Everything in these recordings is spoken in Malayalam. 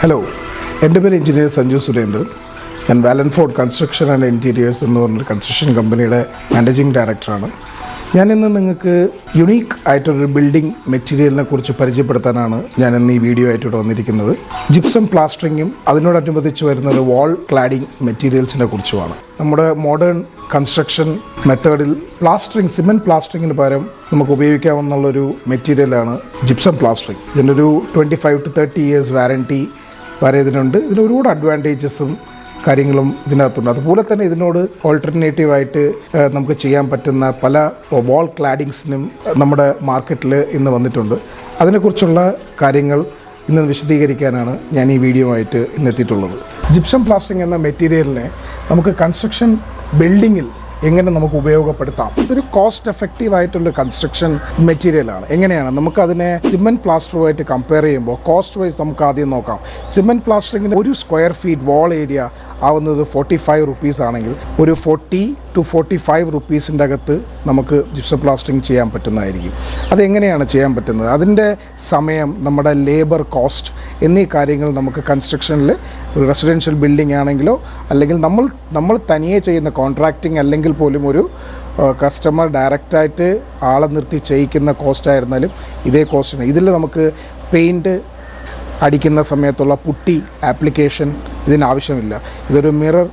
ഹലോ എന്റെ പേര് എഞ്ചിനീയർ സഞ്ജു സുരേന്ദ്രൻ ഞാൻ വാലൻഫോർഡ് കൺസ്ട്രക്ഷൻ ആൻഡ് ഇന്റീരിയേഴ്സ് എന്ന് പറഞ്ഞൊരു കൺസ്ട്രക്ഷൻ കമ്പനിയുടെ മാനേജിംഗ് ഡയറക്ടറാണ് ഞാനിന്ന് നിങ്ങൾക്ക് യുണീക്ക് ആയിട്ടൊരു ബിൽഡിംഗ് മെറ്റീരിയലിനെ കുറിച്ച് പരിചയപ്പെടുത്താനാണ് ഞാൻ ഇന്ന് ഈ വീഡിയോ ആയിട്ട് ഇവിടെ വന്നിരിക്കുന്നത്. ജിപ്സം പ്ലാസ്റ്ററിങ്ങും അതിനോടനുബന്ധിച്ച് വരുന്ന ഒരു വാൾ ക്ലാഡിംഗ് മെറ്റീരിയൽസിനെ കുറിച്ചുമാണ്. നമ്മുടെ മോഡേൺ കൺസ്ട്രക്ഷൻ മെത്തേഡിൽ പ്ലാസ്റ്ററിങ് സിമെന്റ് പ്ലാസ്റ്ററിങ്ങിന് പകരം നമുക്ക് ഉപയോഗിക്കാവുന്നുള്ളൊരു മെറ്റീരിയലാണ് ജിപ്സം പ്ലാസ്റ്ററിങ് ഇതിനൊരു twenty five to thirty years warranty വരെ ഇതിനുണ്ട് ഇതിന് ഒരുപാട് അഡ്വാന്റേജസും കാര്യങ്ങളും ഇതിനകത്തുണ്ട്. അതുപോലെ തന്നെ ഇതിനോട് ഓൾട്ടർനേറ്റീവായിട്ട് നമുക്ക് ചെയ്യാൻ പറ്റുന്ന പല വാൾ ക്ലാഡിങ്സിനും നമ്മുടെ മാർക്കറ്റിൽ ഇന്ന് വന്നിട്ടുണ്ട്. അതിനെക്കുറിച്ചുള്ള കാര്യങ്ങൾ ഇന്ന് വിശദീകരിക്കാനാണ് ഞാൻ ഈ വീഡിയോ ആയിട്ട് ഇന്ന് എത്തിയിട്ടുള്ളത് ജിപ്സം പ്ലാസ്റ്റിക് എന്ന മെറ്റീരിയലിനെ നമുക്ക് കൺസ്ട്രക്ഷൻ ബിൽഡിങ്ങിൽ എങ്ങനെ നമുക്ക് ഉപയോഗപ്പെടുത്താം. ഇതൊരു കോസ്റ്റ് എഫക്റ്റീവ് ആയിട്ടുള്ള കൺസ്ട്രക്ഷൻ മെറ്റീരിയലാണ് എങ്ങനെയാണ്? നമുക്ക് അതിനെ സിമെന്റ് പ്ലാസ്റ്ററുമായിട്ട് കമ്പയർ ചെയ്യുമ്പോൾ കോസ്റ്റ് വൈസ് നമുക്ക് ആദ്യം നോക്കാം. സിമെന്റ് പ്ലാസ്റ്ററിങ്ങിന് ഒരു സ്ക്വയർ ഫീറ്റ് വാൾ ഏരിയ ആവുന്നത് ഫോർട്ടി ഫൈവ് റുപ്പീസ് ആണെങ്കിൽ ഒരു ഫോർട്ടി ടു ഫോർട്ടി ഫൈവ് റുപ്പീസിന്റെ അകത്ത് നമുക്ക് ജിപ്സം പ്ലാസ്റ്ററിങ് ചെയ്യാൻ പറ്റുന്നതായിരിക്കും. അതെങ്ങനെയാണ് ചെയ്യാൻ പറ്റുന്നത്? അതിന്റെ സമയം നമ്മുടെ ലേബർ കോസ്റ്റ് എന്നീ കാര്യങ്ങൾ നമുക്ക് കൺസ്ട്രക്ഷനിൽ ഒരു റെസിഡൻഷ്യൽ ബിൽഡിംഗ് ആണെങ്കിലോ അല്ലെങ്കിൽ നമ്മൾ നമ്മൾ തനിയെ ചെയ്യുന്ന കോൺട്രാക്റ്റിംഗ് അല്ലെങ്കിൽ പോലും ഒരു കസ്റ്റമർ ഡയറക്റ്റായിട്ട് ആളെ നിർത്തി ചെയ്യിക്കുന്ന കോസ്റ്റ് ആയിരുന്നാലും ഇതേ കോസ്റ്റിന് ഇതിൽ നമുക്ക് പെയിന്റ് അടിക്കുന്ന സമയത്തുള്ള പുട്ടി ആപ്ലിക്കേഷൻ ഇതിന് ആവശ്യമില്ല. ഇതൊരു മിറർ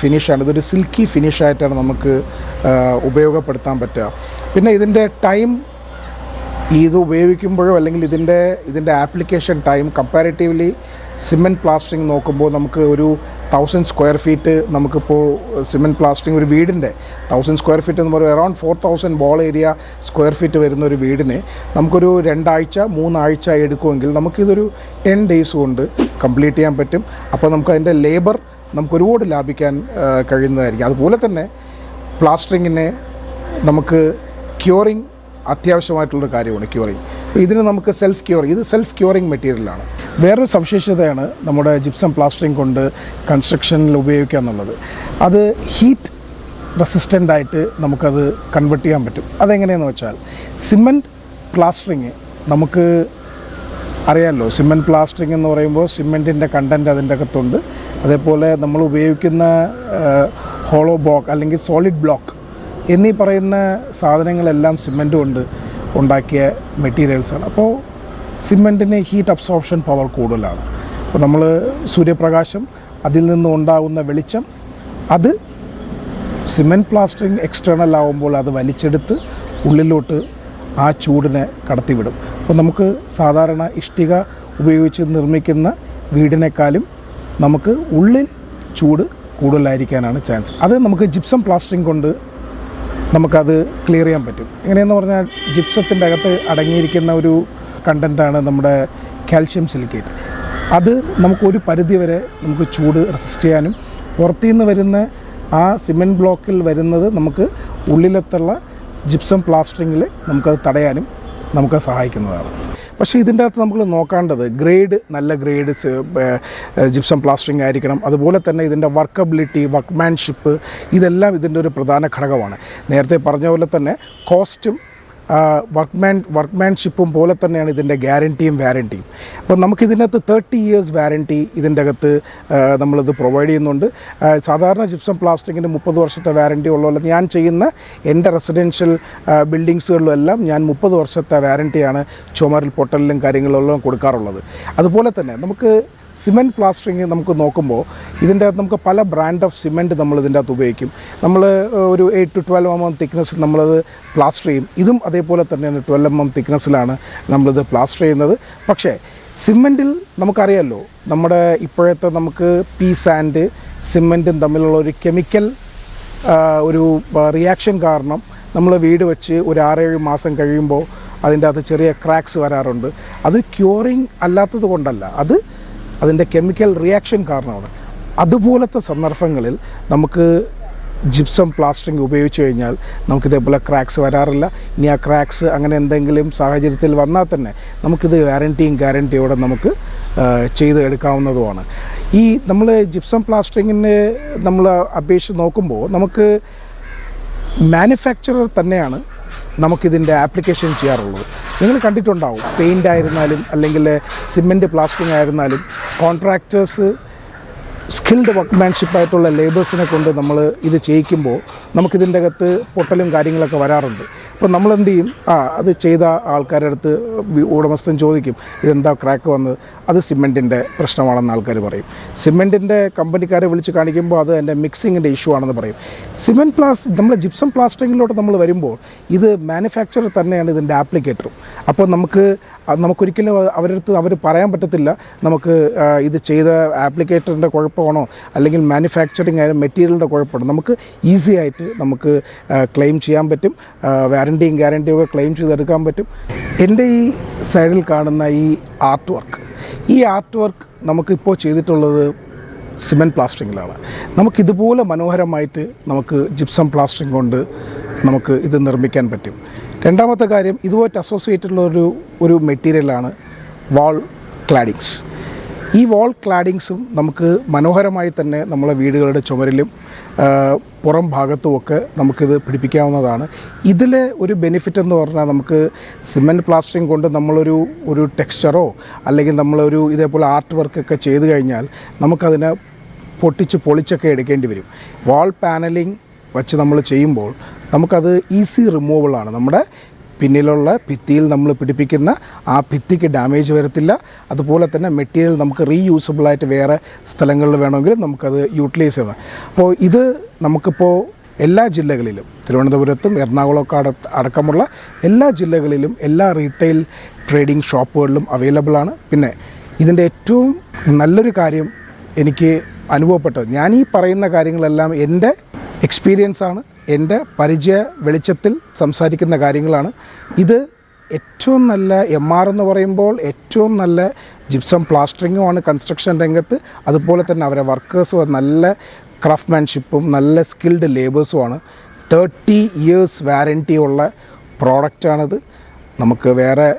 ഫിനിഷാണ് ഇതൊരു സിൽക്കി ഫിനിഷായിട്ടാണ് നമുക്ക് ഉപയോഗപ്പെടുത്താൻ പറ്റുക. പിന്നെ ഇതിന്റെ ടൈം ഇത് ഉപയോഗിക്കുമ്പോഴോ അല്ലെങ്കിൽ ഇതിന്റെ ഇതിന്റെ application time comparatively cement plastering നോക്കുമ്പോൾ നമുക്ക് ഒരു തൗസൻഡ് സ്ക്വയർ ഫീറ്റ് നമുക്കിപ്പോൾ സിമെന്റ് പ്ലാസ്റ്ററിങ് ഒരു വീടിന്റെ തൗസൻഡ് സ്ക്വയർ ഫീറ്റ് എന്ന് പറയുമ്പോൾ around four thousand wall area square feet വരുന്ന ഒരു വീടിന് നമുക്കൊരു രണ്ടാഴ്ച മൂന്നാഴ്ച എടുക്കുമെങ്കിൽ നമുക്കിതൊരു ടെൻ ഡേയ്സ് കൊണ്ട് കംപ്ലീറ്റ് ചെയ്യാൻ പറ്റും. അപ്പോൾ നമുക്ക് അതിന്റെ ലേബർ നമുക്ക് ഒരുപാട് ലാഭിക്കാൻ കഴിയുന്നതായിരിക്കും. അതുപോലെ തന്നെ പ്ലാസ്റ്ററിങ്ങിനെ നമുക്ക് ക്യൂറിങ് അത്യാവശ്യമായിട്ടുള്ളൊരു കാര്യമാണ് ക്യൂറിങ്. ഇതിന് നമുക്ക് സെൽഫ് ക്യൂർ ഇത് സെൽഫ് ക്യൂറിങ് മെറ്റീരിയലാണ് വേറൊരു സവിശേഷതയാണ് നമ്മുടെ ജിപ്സം പ്ലാസ്റ്ററിങ് കൊണ്ട് കൺസ്ട്രക്ഷനിൽ ഉപയോഗിക്കുക എന്നുള്ളത്. അത് ഹീറ്റ് റെസിസ്റ്റന്റ് ആയിട്ട് നമുക്കത് കൺവെർട്ട് ചെയ്യാൻ പറ്റും. അതെങ്ങനെയെന്ന് വെച്ചാൽ സിമെന്റ് പ്ലാസ്റ്ററിങ് നമുക്ക് അറിയാമല്ലോ സിമെന്റ് പ്ലാസ്റ്ററിങ് എന്ന് പറയുമ്പോൾ സിമെന്റിന്റെ കണ്ടന്റ് അതിന്റെ അകത്തുണ്ട്. അതേപോലെ നമ്മൾ ഉപയോഗിക്കുന്ന ഹോളോ ബ്ലോക്ക് അല്ലെങ്കിൽ സോളിഡ് ബ്ലോക്ക് എന്നീ പറയുന്ന സാധനങ്ങളെല്ലാം സിമെന്റ് കൊണ്ട് ഉണ്ടാക്കിയ മെറ്റീരിയൽസാണ് അപ്പോൾ സിമെന്റിന് ഹീറ്റ് അബ്സോർപ്ഷൻ പവർ കൂടുതലാണ്. അപ്പോൾ നമ്മൾ സൂര്യപ്രകാശം അതിൽ നിന്ന് ഉണ്ടാകുന്ന വെളിച്ചം അത് സിമെന്റ് പ്ലാസ്റ്ററിങ് എക്സ്റ്റേണൽ ആവുമ്പോൾ അത് വലിച്ചെടുത്ത് ഉള്ളിലോട്ട് ആ ചൂടിനെ കടത്തിവിടും. അപ്പോൾ നമുക്ക് സാധാരണ ഇഷ്ടിക ഉപയോഗിച്ച് നിർമ്മിക്കുന്ന വീടിനേക്കാളും നമുക്ക് ഉള്ളിൽ ചൂട് കൂടുതലായിരിക്കാനാണ് ചാൻസ് അത് നമുക്ക് ജിപ്സം പ്ലാസ്റ്ററിങ് കൊണ്ട് നമുക്കത് ക്ലിയർ ചെയ്യാൻ പറ്റും. എങ്ങനെയെന്ന് പറഞ്ഞാൽ ജിപ്സത്തിന്റെ അകത്ത് അടങ്ങിയിരിക്കുന്ന ഒരു കണ്ടന്റാണ് നമ്മുടെ കാൽഷ്യം സിലിക്കേറ്റ് അത് നമുക്കൊരു പരിധി വരെ നമുക്ക് ചൂട് റെസിസ്റ്റ് ചെയ്യാനും പുറത്തു നിന്ന് വരുന്ന ആ സിമെന്റ് ബ്ലോക്കിൽ വരുന്നത് നമുക്ക് ഉള്ളിലെത്തുള്ള ജിപ്സം പ്ലാസ്റ്ററിങ്ങിൽ നമുക്കത് തടയാനും നമുക്ക് സഹായിക്കുന്നതാണ്. പക്ഷേ ഇതിന്റെ അകത്ത് നമ്മൾ നോക്കേണ്ടത് ഗ്രേഡ് നല്ല ഗ്രേഡ് ജിപ്സം പ്ലാസ്റ്ററിങ് ആയിരിക്കണം. അതുപോലെ തന്നെ ഇതിന്റെ വർക്കബിലിറ്റി വർക്ക്മാൻഷിപ്പ് ഇതെല്ലാം ഇതിന്റെ ഒരു പ്രധാന ഘടകമാണ്. നേരത്തെ പറഞ്ഞ പോലെ തന്നെ കോസ്റ്റും വർക്ക്മാൻ വർക്ക്മാൻഷിപ്പും പോലെ തന്നെയാണ് ഇതിന്റെ ഗ്യാരന്റിയും വാരന്റിയും അപ്പോൾ നമുക്ക് ഇതിനകത്ത് തേർട്ടി ഇയേഴ്സ് വാരന്റി ഇതിന്റെ അകത്ത് നമ്മളിത് പ്രൊവൈഡ് ചെയ്യുന്നുണ്ട്. സാധാരണ ജിപ്സം പ്ലാസ്റ്റിക്കിന്റെ മുപ്പത് വർഷത്തെ വാരന്റി ഉള്ള പോലെ ഞാൻ ചെയ്യുന്ന എന്റെ റെസിഡൻഷ്യൽ ബിൽഡിങ്സുകളിലും എല്ലാം ഞാൻ മുപ്പത് വർഷത്തെ വാരന്റിയാണ് ചുമരിൽ പൊട്ടലിലും കാര്യങ്ങളിലെല്ലാം കൊടുക്കാറുള്ളത്. അതുപോലെ തന്നെ നമുക്ക് സിമെന്റ് പ്ലാസ്റ്ററിങ് നമുക്ക് നോക്കുമ്പോൾ ഇതിന്റെ അകത്ത് നമുക്ക് പല ബ്രാൻഡ് ഓഫ് സിമെന്റ് നമ്മൾ ഇതിന്റെ അകത്ത് ഉപയോഗിക്കും. നമ്മൾ ഒരു eight to twelve M M തിക്നെസ്സിൽ നമ്മളത് പ്ലാസ്റ്റർ ചെയ്യും. ഇതും അതേപോലെ തന്നെയാണ് ട്വൽവ് എം എം തിക്നെസ്സിലാണ് നമ്മളിത് പ്ലാസ്റ്റർ ചെയ്യുന്നത്. പക്ഷേ സിമെന്റിൽ നമുക്കറിയാമല്ലോ നമ്മുടെ ഇപ്പോഴത്തെ നമുക്ക് പീ സാൻഡ് സിമെന്റും തമ്മിലുള്ള ഒരു കെമിക്കൽ ഒരു റിയാക്ഷൻ കാരണം നമ്മൾ വീട് വെച്ച് ഒരു ആറേഴ് മാസം കഴിയുമ്പോൾ അതിന്റെ അകത്ത് ചെറിയ ക്രാക്സ് വരാറുണ്ട്. അത് ക്യൂറിങ് അല്ലാത്തത് കൊണ്ടല്ല. അത് അതിന്റെ കെമിക്കൽ റിയാക്ഷൻ കാരണമാണ്. അതുപോലത്തെ സന്ദർഭങ്ങളിൽ നമുക്ക് ജിപ്സം പ്ലാസ്റ്ററിങ് ഉപയോഗിച്ച് കഴിഞ്ഞാൽ നമുക്കിതേപോലെ ക്രാക്സ് വരാറില്ല. ഇനി ആ ക്രാക്സ് അങ്ങനെ എന്തെങ്കിലും സാഹചര്യത്തിൽ വന്നാൽ തന്നെ നമുക്കിത് വാരന്റിയും ഗ്യാരന്റിയോടെ നമുക്ക് ചെയ്ത് എടുക്കാവുന്നതുമാണ്. ഈ നമ്മൾ ജിപ്സം പ്ലാസ്റ്ററിങ്ങിന് നമ്മൾ അപേക്ഷിച്ച് നോക്കുമ്പോൾ നമുക്ക് മാനുഫാക്ചറർ തന്നെയാണ് നമുക്കിതിന്റെ ആപ്ലിക്കേഷൻ ചെയ്യാറുള്ളത്. നിങ്ങൾ കണ്ടിട്ടുണ്ടാവും പെയിന്റ് ആയിരുന്നാലും അല്ലെങ്കിൽ സിമെന്റ് പ്ലാസ്റ്ററിങ് ആയിരുന്നാലും കോൺട്രാക്ടേഴ്സ് സ്കിൽഡ് വർക്ക്മാൻഷിപ്പായിട്ടുള്ള ലേബേഴ്സിനെ കൊണ്ട് നമ്മൾ ഇത് ചെയ്യിക്കുമ്പോൾ നമുക്കിതിന്റെ അകത്ത് പൊട്ടലും കാര്യങ്ങളൊക്കെ വരാറുണ്ട്. അപ്പോൾ നമ്മൾ എന്ത് ചെയ്യും? ആ അത് ചെയ്ത ആൾക്കാരുടെ അടുത്ത് ഉടമസ്ഥൻ ചോദിക്കും ഇതെന്താ ക്രാക്ക് വന്നത് അത് സിമെന്റിന്റെ പ്രശ്നമാണെന്ന് ആൾക്കാർ പറയും. സിമെന്റിന്റെ കമ്പനിക്കാരെ വിളിച്ച് കാണിക്കുമ്പോൾ അത് എന്റെ മിക്സിങ്ങിന്റെ ഇഷ്യൂ ആണെന്ന് പറയും. സിമെന്റ് പ്ലാസ് നമ്മൾ ജിപ്സം പ്ലാസ്റ്ററിങ്ങിലോട്ട് നമ്മൾ വരുമ്പോൾ ഇത് മാനുഫാക്ചറർ തന്നെയാണ് ഇതിന്റെ ആപ്ലിക്കേറ്ററും. അപ്പോൾ നമുക്ക് അത് നമുക്കൊരിക്കലും അവരടുത്ത് അവർ പറയാൻ പറ്റത്തില്ല. നമുക്ക് ഇത് ചെയ്ത ആപ്ലിക്കേറ്ററിന്റെ കുഴപ്പമാണോ? അല്ലെങ്കിൽ മാനുഫാക്ചറിങ് ആയാലും മെറ്റീരിയലിന്റെ കുഴപ്പമാണോ? നമുക്ക് ഈസി ആയിട്ട് നമുക്ക് ക്ലെയിം ചെയ്യാൻ പറ്റും. വാറന്റിയും ഗ്യാരന്റിയും ഒക്കെ ക്ലെയിം ചെയ്തെടുക്കാൻ പറ്റും. എന്റെ ഈ സൈഡിൽ കാണുന്ന ഈ ആർട്ട് വർക്ക്. ഈ ആർട്ട് വർക്ക് നമുക്കിപ്പോൾ ചെയ്തിട്ടുള്ളത് സിമെന്റ് പ്ലാസ്റ്ററിങ്ങിലാണ് നമുക്കിതുപോലെ മനോഹരമായിട്ട് നമുക്ക് ജിപ്സം പ്ലാസ്റ്ററിങ് കൊണ്ട് നമുക്ക് ഇത് നിർമ്മിക്കാൻ പറ്റും. രണ്ടാമത്തെ കാര്യം ഇതുമായിട്ട് അസോസിയേറ്റഡ് ഉള്ള ഒരു ഒരു മെറ്റീരിയലാണ് വാൾ ക്ലാഡിങ്സ് ഈ വാൾ ക്ലാഡിങ്സും നമുക്ക് മനോഹരമായി തന്നെ നമ്മളെ വീടുകളുടെ ചുമരിലും പുറം ഭാഗത്തുമൊക്കെ നമുക്കിത് പിടിപ്പിക്കാവുന്നതാണ്. ഇതിലെ ഒരു ബെനിഫിറ്റ് എന്ന് പറഞ്ഞാൽ നമുക്ക് സിമെന്റ് പ്ലാസ്റ്ററിങ് കൊണ്ട് നമ്മളൊരു ഒരു ടെക്സ്ചറോ അല്ലെങ്കിൽ നമ്മളൊരു ഇതേപോലെ ആർട്ട് വർക്കൊക്കെ ചെയ്ത് കഴിഞ്ഞാൽ നമുക്കതിനെ പൊട്ടിച്ച് പൊളിച്ചൊക്കെ എടുക്കേണ്ടി വരും. വാൾ പാനലിങ് വച്ച് നമ്മൾ ചെയ്യുമ്പോൾ നമുക്കത് ഈസി റിമൂവബിളാണ് നമ്മുടെ പിന്നിലുള്ള ഭിത്തിയിൽ നമ്മൾ പിടിപ്പിക്കുന്ന ആ ഭിത്തിക്ക് ഡാമേജ് വരത്തില്ല. അതുപോലെ തന്നെ മെറ്റീരിയൽ നമുക്ക് റീയൂസബിളായിട്ട് വേറെ സ്ഥലങ്ങളിൽ വേണമെങ്കിൽ നമുക്കത് യൂട്ടിലൈസ് ചെയ്യണം അപ്പോൾ ഇത് നമുക്കിപ്പോൾ എല്ലാ ജില്ലകളിലും തിരുവനന്തപുരത്തും എറണാകുളമൊക്കെ അട അടക്കമുള്ള എല്ലാ ജില്ലകളിലും എല്ലാ റീറ്റെയിൽ ട്രേഡിംഗ് ഷോപ്പുകളിലും അവൈലബിൾ ആണ്. പിന്നെ ഇതിന്റെ ഏറ്റവും നല്ലൊരു കാര്യം എനിക്ക് അനുഭവപ്പെട്ടത് ഞാൻ ഈ പറയുന്ന കാര്യങ്ങളെല്ലാം എന്റെ എക്സ്പീരിയൻസാണ് എന്റെ പരിചയ വെളിച്ചത്തിൽ സംസാരിക്കുന്ന കാര്യങ്ങളാണ്. ഇത് ഏറ്റവും നല്ല എം ആർ എന്ന് പറയുമ്പോൾ ഏറ്റവും നല്ല ജിപ്സം പ്ലാസ്റ്ററിങ്ങുമാണ് കൺസ്ട്രക്ഷൻ രംഗത്ത്. അതുപോലെ തന്നെ അവരെ വർക്കേഴ്സും നല്ല ക്രാഫ്റ്റ്മാൻഷിപ്പും നല്ല സ്കിൽഡ് ലേബേഴ്സുമാണ് തേർട്ടി ഇയേഴ്സ് വാറന്റി ഉള്ള പ്രോഡക്റ്റാണിത് നമുക്ക് വേറെ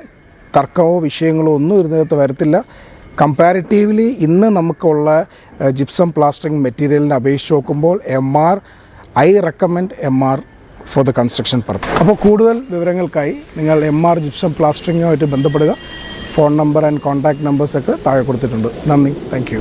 തർക്കമോ വിഷയങ്ങളോ ഒന്നും ഇതിനകത്ത് വരത്തില്ല. കമ്പാരിറ്റീവ്ലി ഇന്ന് നമുക്കുള്ള ജിപ്സം പ്ലാസ്റ്ററിങ് മെറ്റീരിയലിനെ അപേക്ഷിച്ച് നോക്കുമ്പോൾ M R I recommend M R for the construction purpose അപ്പോൾ കൂടുതൽ വിവരങ്ങൾക്കായി നിങ്ങൾ എം ആർ ജിപ്സം പ്ലാസ്റ്ററിങ്ങുമായിട്ട് ബന്ധപ്പെടുക. ഫോൺ നമ്പർ ആൻഡ് കോൺടാക്ട് നമ്പേഴ്സൊക്കെ താഴെ കൊടുത്തിട്ടുണ്ട്. നന്ദി. താങ്ക്